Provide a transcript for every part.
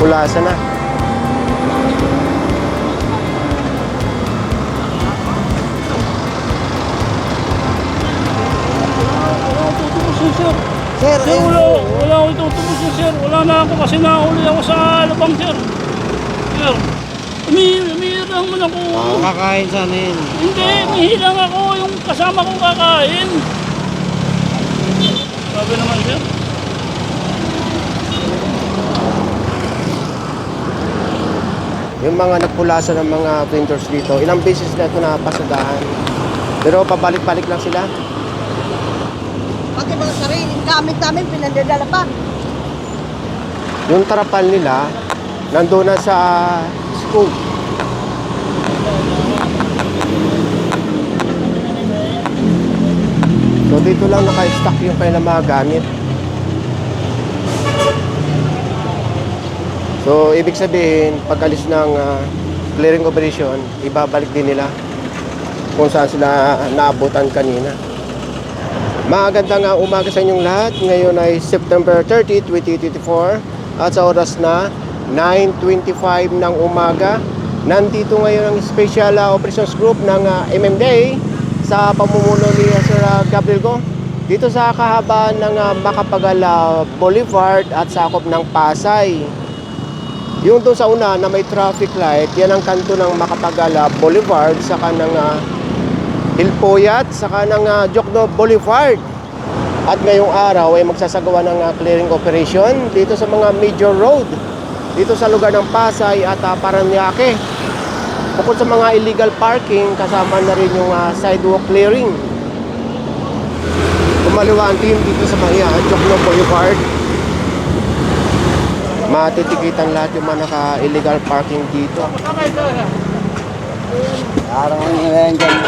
napulasan na. Wala akong tutubusin, sir. Sir, Sir, wala, wala akong tutubusin, sir. Wala na ako kasi nahuli ako sa labang, sir. Sir, umihir, umihir lang man ako. Kakain sana yun. Hindi, umihir lang ako. Yung kasama kong kakain. Sabi naman, sir. Yung mga nagpulasan ng mga vendors dito, ilang beses na ito napasadahan. Pero pabalik-balik lang sila. Pati mga sariling gamit namin, pinandadala pa. Yung tarapal nila, nandoon na sa school. So dito lang naka-stock yung kanilang mga gamit. So ibig sabihin, pag alis ng ah, clearing operation, ibabalik din nila kung saan sila naabutan kanina. Magandang nga umaga sa inyong lahat. Ngayon ay September 30, 2024 at sa oras na 9.25 ng umaga. Nandito ngayon ang Special ah, Operations Group ng ah, MMDA sa pamumuno ni Sir ah, Gabriel Go dito sa kahabaan ng ah, Macapagal Boulevard at sakop ng Pasay. Yung doon sa una na may traffic light, yan ang kanto ng Macapagal ah, Boulevard sa kanang ah, Hilpoyat sa kanang uh, Jokno Boulevard. At ngayong araw ay magsasagawa ng ah, clearing operation dito sa mga major road. Dito sa lugar ng Pasay at uh, Paranaque. Bukod sa mga illegal parking, kasama na rin yung ah, sidewalk clearing. Kumaliwa ang team dito sa uh, Jokno Boulevard. Matitikitan lahat yung mga naka-illegal parking dito. Parang ano yan dyan.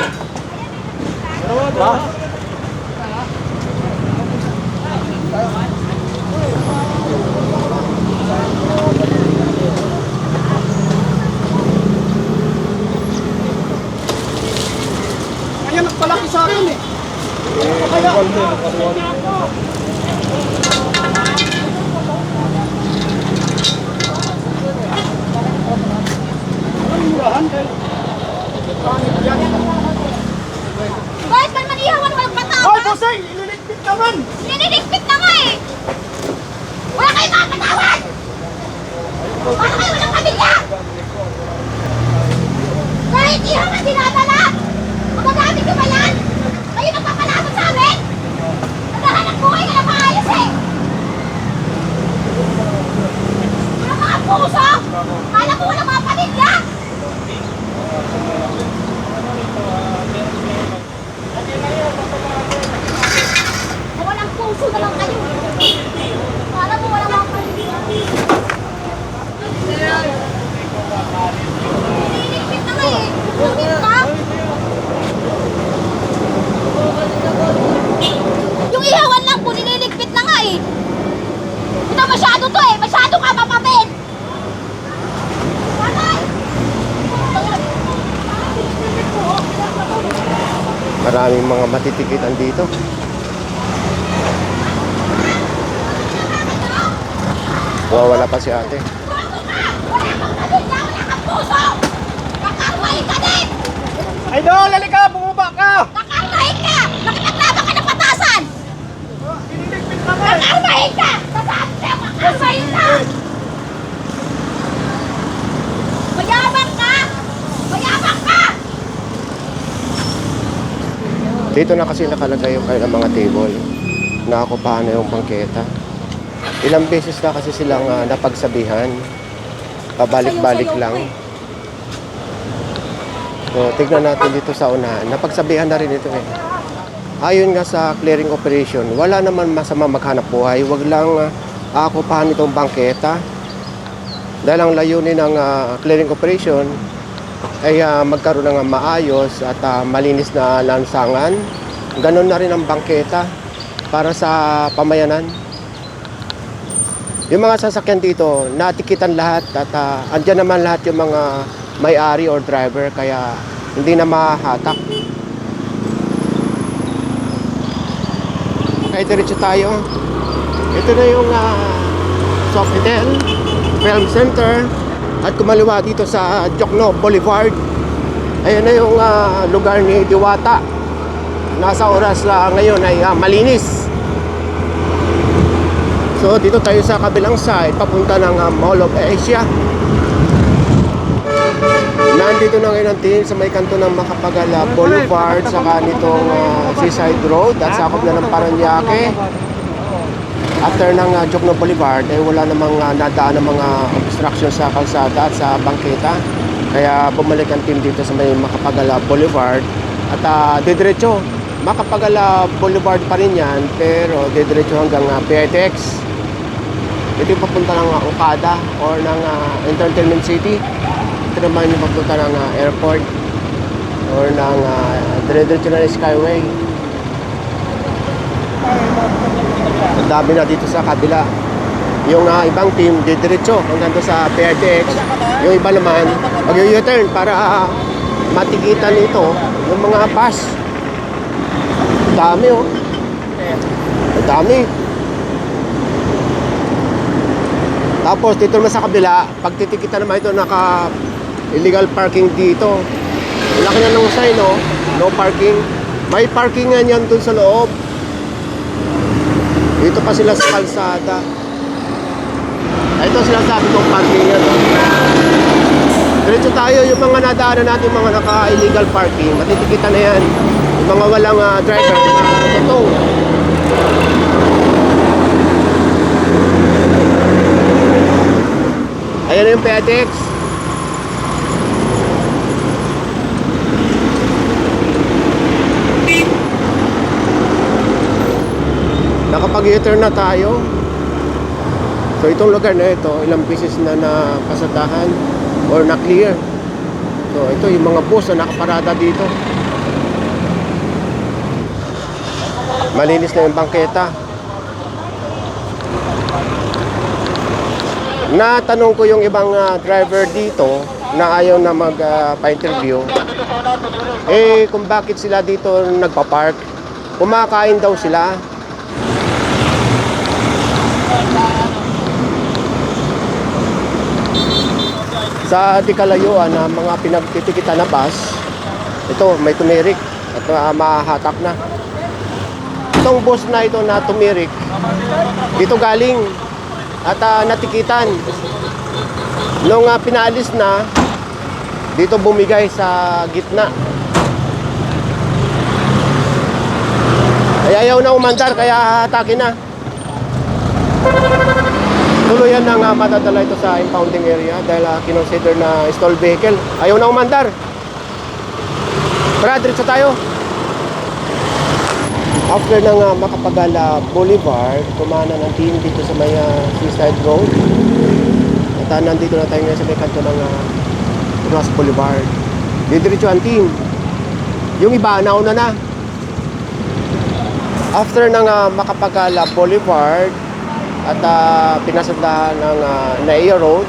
Kaya nagpalaki sa akin eh. Bakit naman! Maraming mga matitikitan dito. Wawala pa si ate. Ka! Idol, halika! Bumaba ka! Kakarwain ka! Nakipaglaban ka ng patasan! Ililigpit na nga! Kakarwain ka! Sasabi sa'yo, kakarwain ka! Mayabang ka! Mayabang ka! Dito na kasi nakalagay yung kanilang mga table. Nakakupahan na yung bangketa. Ilang beses na kasi silang ah, napagsabihan. Pabalik-balik lang. So, tignan natin dito sa unahan. Napagsabihan na rin ito eh. Ayon nga sa clearing operation, wala naman masama maghanap buhay. Huwag lang uh, akupahan itong bangketa. Dahil ang layunin ng ah, clearing operation ay ah, magkaroon ng maayos at ah, malinis na lansangan. Ganon na rin ang bangketa para sa pamayanan. Yung mga sasakyan dito, natikitan lahat at ah, andyan naman lahat yung mga may-ari or driver kaya hindi na mahahatak. Kaya diretso tayo. Ito na yung uh, Sofitel. Film Center at kumaliwa dito sa Jokno Boulevard. Ayan na yung ah, lugar ni Diwata. Nasa oras na ngayon ay ah, malinis. So dito tayo sa kabilang side papunta ng ah, Mall of Asia. Nandito na ngayon ang team sa may kanto ng Makapagala Boulevard saka nitong ah, Seaside Road at sakop na ng Paranaque. After ng uh, Jokno Boulevard ay wala namang uh, nadaan ng mga obstruction sa kalsada at sa bangketa. Kaya bumalik ang team dito sa may Makapagala Boulevard at uh, didiretso. Makapagala Boulevard pa rin yan pero didiretso hanggang uh, PITX. Ito yung papunta ng uh, Okada or ng uh, Entertainment City. Ito naman yung papunta ng uh, airport or ng uh, dire-diretso na Skyway. Ang dami na dito sa kabila. Yung ah, ibang team, didiretso hanggang sa PRTX. Yung iba naman, mag u-turn para ah, matikitan nito yung mga bus. Ang dami oh. Ang dami. Tapos dito naman sa kabila, pag titikitan naman ito naka illegal parking dito. Laki na ng sign oh, no parking. May parkingan yan dun sa loob. Dito pa sila sa kalsada. Ay, Ito sila sabi kong parking oh. Diretso tayo yung mga nadaanan natin mga naka-illegal parking. Matitikitan na yan. Yung mga walang ah, driver na tow. Ayan na yung PEDEX. Nakapag-u-turn na tayo. So itong lugar na ito, ilang beses na napasadahan or na-clear. So ito yung mga bus na nakaparada dito. Malinis na yung bangketa. Natanong ko yung ibang ah, driver dito na ayaw na mag-pa-interview. eh kung bakit sila dito nagpa-park. Kumakain daw sila. Sa di kalayuan na mga pinagtitikitan na bus, ito may tumirik at uh, mahahatak na. Itong bus na ito na tumirik, dito galing at ah, natikitan. Nung ah, pinalis na, dito bumigay sa gitna. Ay ayaw na umandar kaya hahatakin na. Tuluyan na nga matadala ito sa impounding area dahil uh, kinonsider na stall vehicle. Ayaw na umandar. Tara, diretso tayo. After ng uh, Makapagala Boulevard, kumana ng team dito sa may uh, Seaside Road. At uh, nandito na tayo ngayon sa may kanto ng uh, Ross Boulevard. Didiretso ang team. Yung iba, nauna na. After ng uh, Makapagala Boulevard, at uh, pinasandahan ng uh, Naiya Road.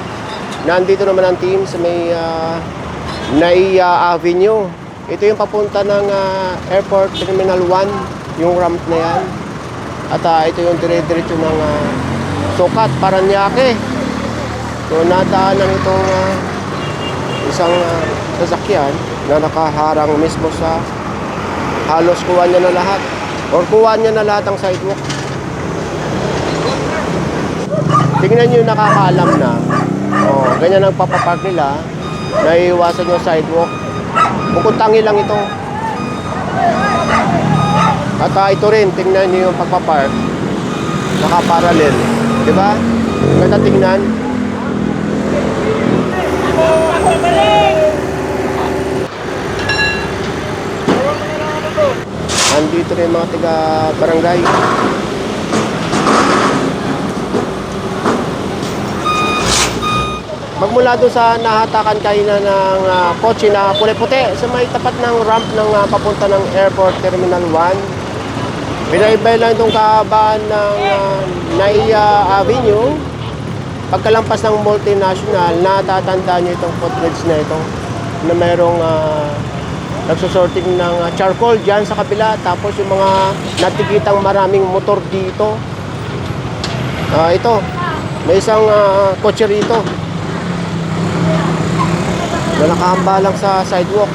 Nandito naman ang team sa may uh, Naiya Avenue. Ito yung papunta ng uh, Airport Terminal 1, yung ramp na yan. At uh, ito yung dire-diretso ng uh, Sukat, Paranaque. So nadaanan itong uh, isang uh, sasakyan na nakaharang mismo sa halos kuha niya na lahat or kuha niya na lahat ang sidewalk. Tingnan nyo nakakaalam na. Oh, ganyan ang papapark nila. Naiiwasan yung sidewalk. Bukod tangi lang ito. At ah, ito rin, tingnan nyo yung pagpapark. Nakaparallel. Di ba? Ganda tingnan. Andito rin mga tiga barangay. Magmula doon sa nahatakan kanina ng ah, kotse na kulay puti sa may tapat ng ramp ng ah, papunta ng Airport Terminal 1. Binaybay lang itong kahabaan ng uh, Naiya Avenue. Pagkalampas ng multinational, natatandaan nyo itong footbridge na ito na mayroong uh, nagsusorting ng ah, charcoal dyan sa kabila. Tapos yung mga natikitang maraming motor dito. Ah, ito, May isang ah, kotse rito. Na nakahamba lang sa sidewalk.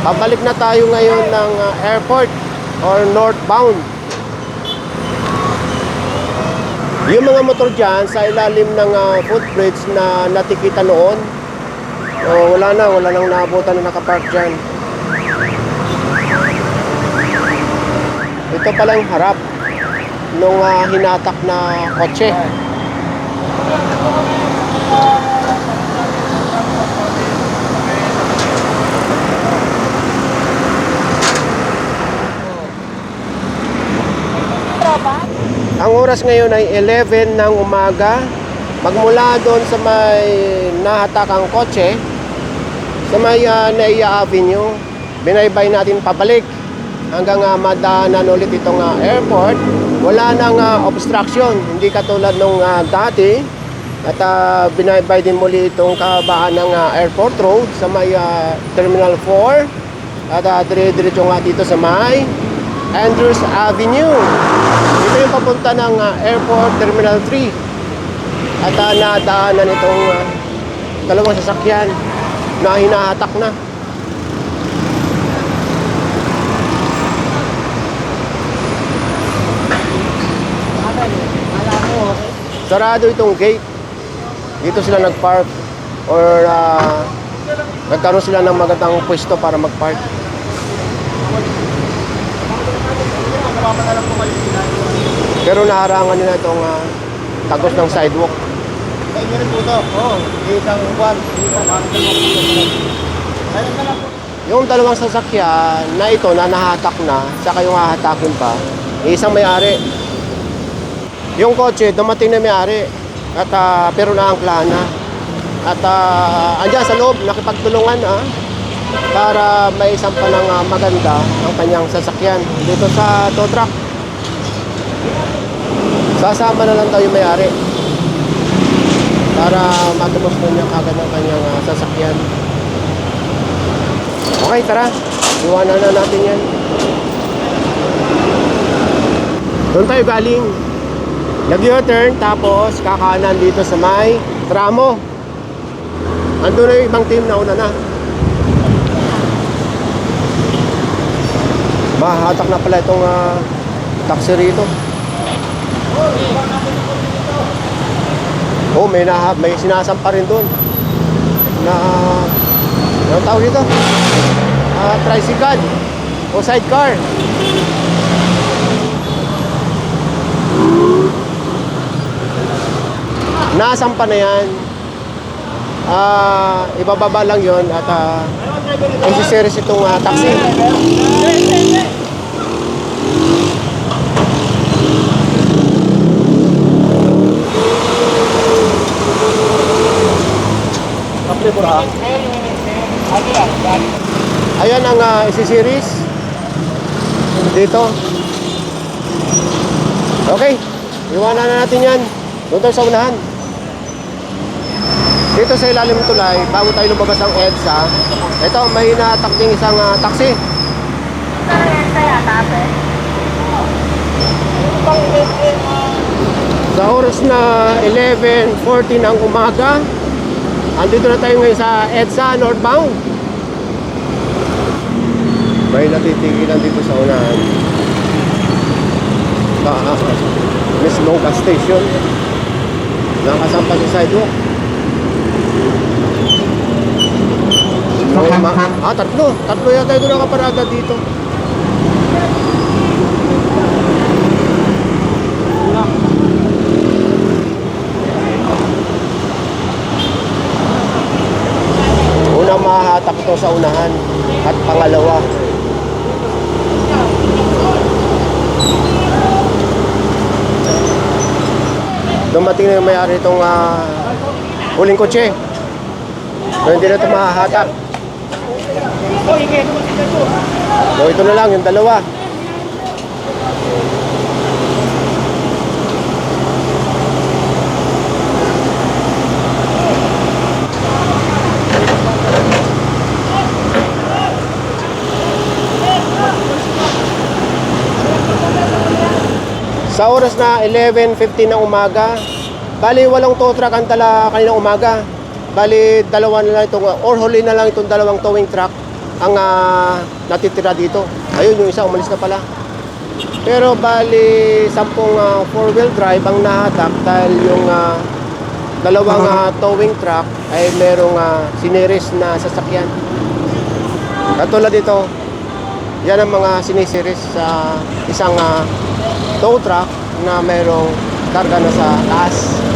Pabalik na tayo ngayon ng ah, airport or northbound. Yung mga motor dyan sa ilalim ng ah, footbridge na natikita noon, oh, wala na, wala nang naabutan na nakapark dyan. Ito pala yung harap nung ah, hinatak na kotse. Ang oras ngayon ay 11 ng umaga. Magmula doon sa may nahatakang kotse, sa may uh, Naiya Avenue, binaybay natin pabalik hanggang uh, madaanan ulit itong ah, airport. Wala nang ah, obstruction, hindi katulad nung ah, dati. At uh, binaybay din muli itong kabaan ng ah, airport road sa may ah, Terminal 4. At uh, dire-diretso nga dito sa may Andrews Avenue. Ito yung papunta ng ah, Airport Terminal 3. At uh, nadaanan itong ah, dalawang sasakyan na hinahatak na. Sarado itong gate. Dito sila nag-park or ah, nagkaroon sila ng magandang pwesto para mag-park. Pero naharangan nila itong ah, tagos ng sidewalk. Ay, meron po ito. Oo, isang buwan. Isang buwan. Yung dalawang sasakyan na ito na nahatak na, saka yung hahatakin pa, isang may-ari. Yung kotse, dumating na may-ari. At, ah, pero naangkla na. At uh, andyan sa loob, nakipagtulungan ah, para may isang pa ng ah, maganda ang kanyang sasakyan dito sa tow truck. Sasama na lang daw yung may-ari para matubos na niya kagad ang kanyang ah, sasakyan. Okay, tara. Iwanan na natin yan. Doon tayo galing. Nag-U-turn, tapos kakanan dito sa may tramo. Ando na yung ibang team na una na. Mahatak na pala itong ah, taxi rito. Oh, may na may sinasampa rin doon. Na ano tawag dito? Ah, tricycle o sidecar. Nasampa na yan. Ah, ibababa lang yon at ah, ang siseries itong ah, taxi. Ayan ang uh, isi-series dito. Okay, iwanan na natin yan. Doon tayo sa unahan. Dito sa ilalim ng tulay, bago tayo lumabas ng EDSA, ito may natak ding isang ah, taxi. Sa oras na 11.40 ng umaga, andito na tayo ngayon sa EDSA northbound. May natitigilan dito sa unahan. Sa mismong gas station. Nakasampa sa sidewalk. Mga, ma- ah, tatlo. Tatlo yata ito nakaparada dito. Unang mahahatak ito sa unahan at pangalawa. Dumating na yung may-ari itong ah, huling kotse. So, hindi na ito mahahatak. So, ito na lang, yung dalawa. Sa oras na 11.15 ng umaga, Bali, walang tow truck ang tala kanina umaga. Bali, dalawa na lang itong, or huli na lang itong dalawang towing truck ang ah, natitira dito. Ayun, yung isa umalis na pala. Pero bali, sampung ah, four-wheel drive ang nahatak dahil yung ah, dalawang ah, towing truck ay merong uh, siniris na sasakyan. Katulad dito, yan ang mga sinisiris sa isang ah, tow truck na merong karga na sa taas.